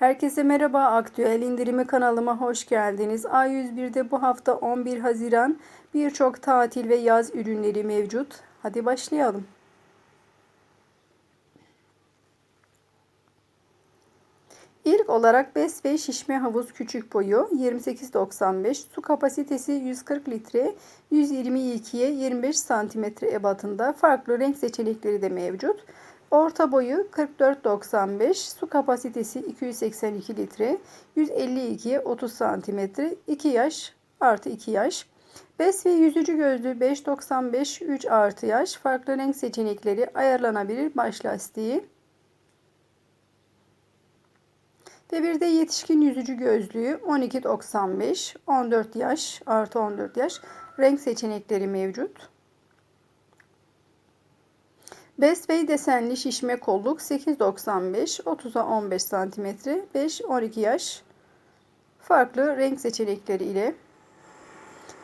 Herkese merhaba. Aktüel indirimi kanalıma hoş geldiniz. A101'de bu hafta 11 Haziran birçok tatil ve yaz ürünleri mevcut. Hadi başlayalım. İlk olarak Bes ve şişme havuz küçük boyu 28.95 su kapasitesi 140 litre 122'ye 25 santimetre ebatında farklı renk seçenekleri de mevcut. Orta boyu 44.95, su kapasitesi 282 litre, 152'ye 30 santimetre, 2 yaş artı 2 yaş. Bes ve yüzücü gözlü 5.95, 3 artı yaş. Farklı renk seçenekleri ayarlanabilir baş lastiği. Ve bir de yetişkin yüzücü gözlüğü 12.95, 14 yaş artı 14 yaş. Renk seçenekleri mevcut. Best Way desenli şişme kolluk 8.95 30'a 15 cm 5-12 yaş farklı renk seçenekleri ile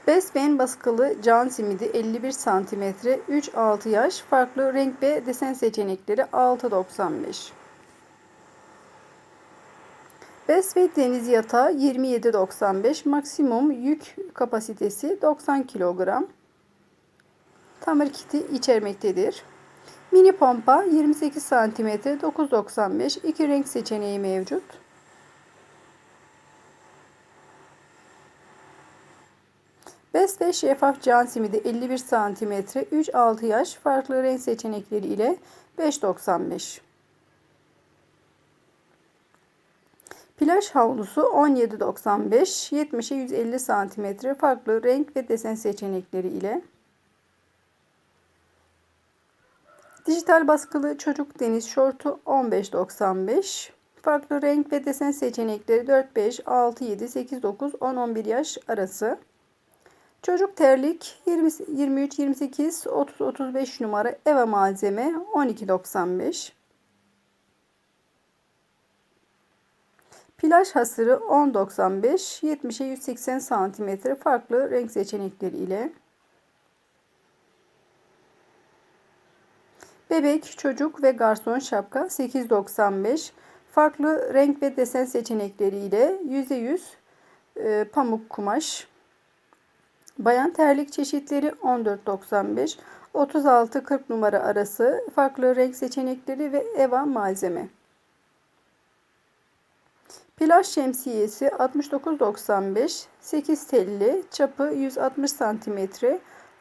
Best Ben baskılı can simidi 51 cm 3-6 yaş farklı renk ve desen seçenekleri 6.95 Best Way deniz yatağı 27.95 maksimum yük kapasitesi 90 kilogram. Tamir kiti içermektedir. Mini pompa 28 cm 9.95 iki renk seçeneği mevcut. Best ve şeffaf can simidi 51 cm 3-6 yaş farklı renk seçenekleri ile 5.95. Plaj havlusu 17.95 70'e 150 cm farklı renk ve desen seçenekleri ile Dijital baskılı çocuk deniz şortu 15.95. Farklı renk ve desen seçenekleri 4, 5, 6, 7, 8, 9, 10, 11 yaş arası. Çocuk terlik 20, 23, 28, 30, 35 numara eva malzeme 12.95. Plaj hasırı 10.95, 70'e 180 cm farklı renk seçenekleri ile. Bebek, çocuk ve garson şapka 8.95. Farklı renk ve desen seçenekleriyle %100 e, pamuk kumaş. Bayan terlik çeşitleri 14.95. 36-40 numara arası farklı renk seçenekleri ve eva malzeme. Plaj şemsiyesi 69.95, 8 telli, çapı 160 cm,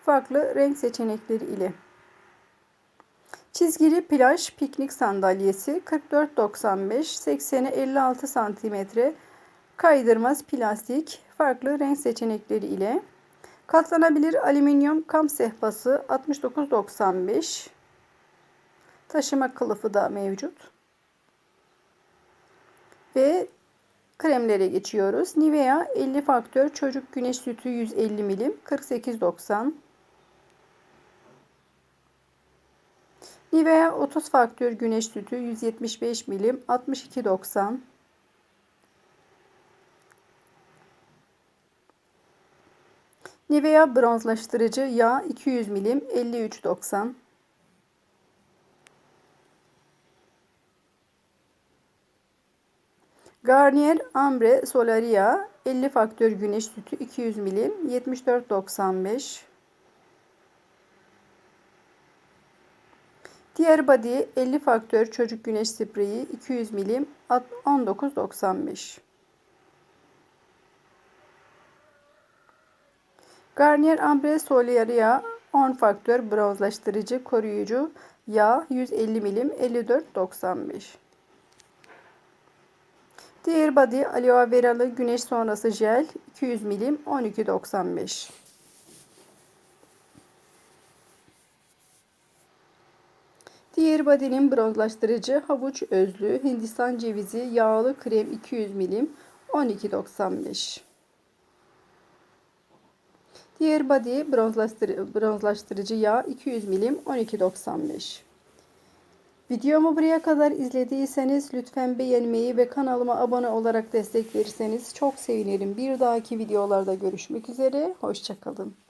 farklı renk seçenekleri ile. Çizgili plaj piknik sandalyesi 44.95 80'e 56 cm kaydırmaz plastik farklı renk seçenekleri ile. Katlanabilir alüminyum kamp sehpası 69.95 taşıma kılıfı da mevcut. Ve kremlere geçiyoruz. Nivea 50 faktör çocuk güneş sütü 150 milim 48.90 Nivea 30 faktör güneş sütü 175 milim 62.90 Nivea bronzlaştırıcı yağ 200 milim 53.90 Garnier Ambre Solaria 50 faktör güneş sütü 200 milim 74.95 Diğer body 50 faktör çocuk güneş spreyi 200 milim 19.95. Garnier Ambre Solaria 10 faktör bronzlaştırıcı koruyucu yağ 150 milim 54.95. Diğer body aloe veralı güneş sonrası jel 200 milim 12.95. Diğer body'nin bronzlaştırıcı havuç özlü Hindistan cevizi yağlı krem 200 milim 12.95. Diğer body bronzlaştırıcı yağ 200 milim 12.95. Videomu buraya kadar izlediyseniz lütfen beğenmeyi ve kanalıma abone olarak destek verirseniz çok sevinirim. Bir dahaki videolarda görüşmek üzere. Hoşçakalın.